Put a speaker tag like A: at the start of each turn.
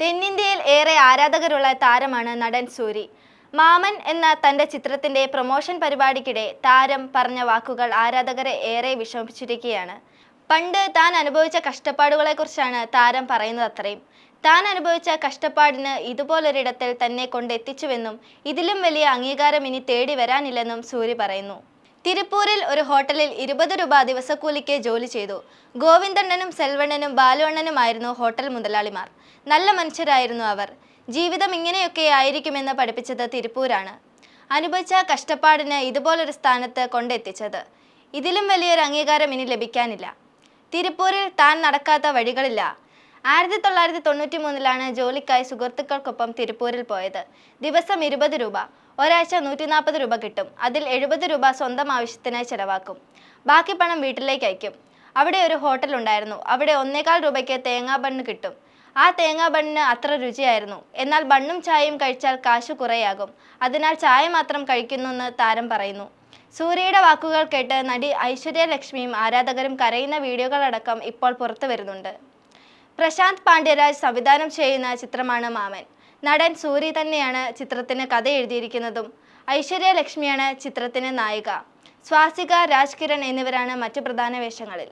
A: തെന്നിന്ത്യയിൽ ഏറെ ആരാധകരുള്ള താരമാണ് നടൻ സൂരി. മാമൻ എന്ന തന്റെ ചിത്രത്തിന്റെ പ്രൊമോഷൻ പരിപാടിക്കിടെ താരം പറഞ്ഞ വാക്കുകൾ ആരാധകരെ ഏറെ വിഷമിപ്പിച്ചിരിക്കുകയാണ്. പണ്ട് താൻ അനുഭവിച്ച കഷ്ടപ്പാടുകളെക്കുറിച്ചാണ് താരം പറയുന്നത് അത്രയും. താൻ അനുഭവിച്ച കഷ്ടപ്പാടിന് ഇതുപോലൊരിടത്തിൽ തന്നെ കൊണ്ടെത്തിച്ചുവെന്നും ഇതിലും വലിയ അംഗീകാരം ഇനി തേടി വരാനില്ലെന്നും സൂരി പറയുന്നു. തിരുപ്പൂരിൽ ഒരു ഹോട്ടലിൽ ഇരുപത് രൂപ ദിവസക്കൂലിക്ക് ജോലി ചെയ്തു. ഗോവിന്ദണ്ണനും സെൽവണ്ണനും ബാലുവണ്ണനുമായിരുന്നു ഹോട്ടൽ മുതലാളിമാർ. നല്ല മനുഷ്യരായിരുന്നു അവർ. ജീവിതം ഇങ്ങനെയൊക്കെ ആയിരിക്കുമെന്ന് പഠിപ്പിച്ചത് തിരുപ്പൂരാണ്. അനുഭവിച്ച കഷ്ടപ്പാടിന് ഇതുപോലൊരു സ്ഥാനത്ത് കൊണ്ടെത്തിച്ചത്. ഇതിലും വലിയൊരു അംഗീകാരം ഇനി ലഭിക്കാനില്ല. തിരുപ്പൂരിൽ താൻ നടക്കാത്ത വഴികളില്ല. ആയിരത്തി തൊള്ളായിരത്തി തൊണ്ണൂറ്റി മൂന്നിലാണ് ജോലിക്കായി സുഹൃത്തുക്കൾക്കൊപ്പം തിരുപ്പൂരിൽ പോയത്. ദിവസം ഇരുപത് രൂപ. ഒരാഴ്ച നൂറ്റി നാൽപ്പത് രൂപ കിട്ടും. അതിൽ എഴുപത് രൂപ സ്വന്തം ആവശ്യത്തിനായി ചെലവാക്കും. ബാക്കി പണം വീട്ടിലേക്ക് അയക്കും. അവിടെ ഒരു ഹോട്ടൽ ഉണ്ടായിരുന്നു. അവിടെ ഒന്നേകാൽ രൂപയ്ക്ക് തേങ്ങാ ബണ്ണ് കിട്ടും. ആ തേങ്ങാ ബണ്ണിന് അത്ര രുചിയായിരുന്നു. എന്നാൽ ബണ്ണും ചായയും കഴിച്ചാൽ കാശ് കുറയാകും. അതിനാൽ ചായ മാത്രം കഴിക്കുന്നു എന്ന് താരം പറയുന്നു. സൂര്യയുടെ വാക്കുകൾ കേട്ട് നടി ഐശ്വര്യ ലക്ഷ്മിയും ആരാധകരും കരയുന്ന വീഡിയോകളടക്കം ഇപ്പോൾ പുറത്തു വരുന്നുണ്ട്. പ്രശാന്ത് പാണ്ഡ്യരാജ് സംവിധാനം ചെയ്യുന്ന ചിത്രമാണ് മാമൻ. നടൻ സൂരി തന്നെയാണ് ചിത്രത്തിന് കഥ എഴുതിയിരിക്കുന്നതും. ഐശ്വര്യ ലക്ഷ്മിയാണ് ചിത്രത്തിന് നായിക. സ്വാസിക രാജ് കിരൺ എന്നിവരാണ് മറ്റു പ്രധാന വേഷങ്ങളിൽ.